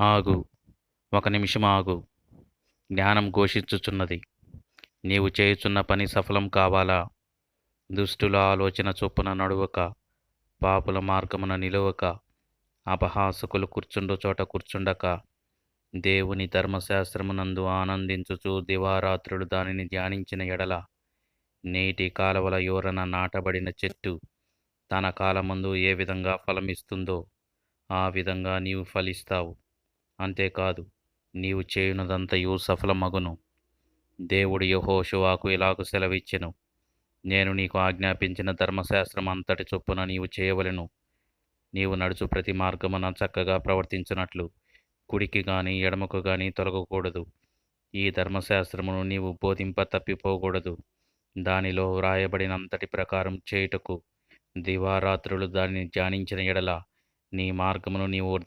ఆగు. ఒక నిమిషం ఆగు. జ్ఞానం ఘోషించుచున్నది. నీవు చేయుచున్న పని సఫలం కావాలా? దుష్టుల ఆలోచన చొప్పున నడువక పాపుల మార్గమున నిలువక అపహాసకులు కూర్చుండు చోట కూర్చుండక దేవుని ధర్మశాస్త్రమునందు ఆనందించుచు దివారాత్రులు దానిని ధ్యానించిన ఎడల నేటి కాలవల యోరన నాటబడిన చెట్టు తన కాలమందు ఏ విధంగా ఫలమిస్తుందో ఆ విధంగా నీవు ఫలిస్తావు. అంతేకాదు నీవు చేయునదంతయు సఫలమగును. దేవుడు యహోశువాకు ఇలాగు సెలవిచ్చెను. నేను నీకు ఆజ్ఞాపించిన ధర్మశాస్త్రం అంతటి చొప్పున నీవు చేయవలెను. నీవు నడుచు ప్రతి మార్గమున చక్కగా ప్రవర్తించినట్లు. కుడికి గాని ఎడమకు గాని తొలగకూడదు. ఈ ధర్మశాస్త్రమును నీవు బోధింప తప్పిపోకూడదు. దానిలో వ్రాయబడినంతటి ప్రకారం చేయుటకు దివారాత్రులు దానిని ధ్యానించిన ఎడల నీ మార్గమును నీవు